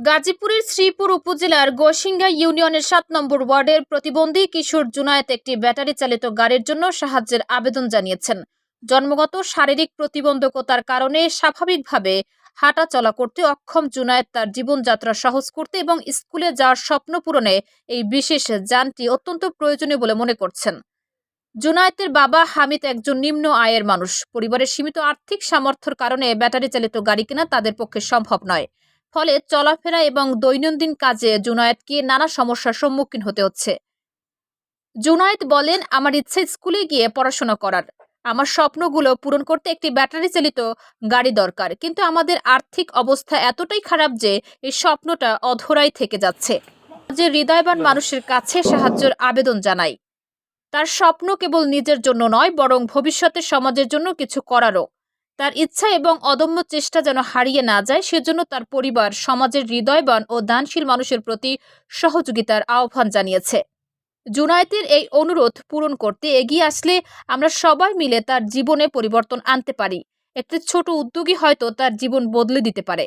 গাজীপুরের শ্রীপুর উপজেলার গোসিঙ্গা ইউনিয়নের সাত নম্বর ওয়ার্ডের প্রতিবন্ধী কিশোর জুনায়েত একটি ব্যাটারি চালিত গাড়ির জন্য সাহায্যের আবেদন জানিয়েছেন। জন্মগত শারীরিক প্রতিবন্ধকতার কারণে স্বাভাবিকভাবে হাঁটা চলা করতে অক্ষম জুনায়েত তার জীবনযাত্রা সহজ করতে এবং স্কুলে যাওয়ার স্বপ্ন পূরণে এই বিশেষ যানটি অত্যন্ত প্রয়োজনীয় বলে মনে করছেন। জুনায়েতের বাবা হামিদ একজন নিম্ন আয়ের মানুষ। পরিবারের সীমিত আর্থিক সামর্থ্যের কারণে ব্যাটারি চালিত গাড়ি কেনা তাদের পক্ষে সম্ভব নয়। ফলে চলাফেরা এবং দৈনন্দিন কাজে জুনায়েদকে নানা সমস্যার সম্মুখীন হতে হচ্ছে। জুনায়েদ বলেন আমার ইচ্ছে স্কুলে গিয়ে পড়াশোনা করার। আমার স্বপ্নগুলো পূরণ করতে একটি ব্যাটারি চালিত গাড়ি দরকার। কিন্তু আমাদের আর্থিক অবস্থা এতটাই খারাপ যে এই স্বপ্নটা অধরাই থেকে যাচ্ছে। যে হৃদয়বান মানুষের কাছে সাহায্যের আবেদন জানাই। তার স্বপ্ন কেবল নিজের জন্য নয় বরং ভবিষ্যতে সমাজের জন্য কিছু করারও। তার ইচ্ছা এবং অদম্য চেষ্টা যেন হারিয়ে না যায়, সেজন্য তার পরিবার, সমাজের হৃদয়বান ও দানশীল মানুষের প্রতি সহযোগিতার আহ্বান জানিয়েছে। জুনায়েতের এই অনুরোধ পূরণ করতে এগিয়ে আসলে আমরা সবাই মিলে তার জীবনে পরিবর্তন আনতে পারি। একটি ছোট উদ্যোগী হয়তো তার জীবন বদলে দিতে পারে।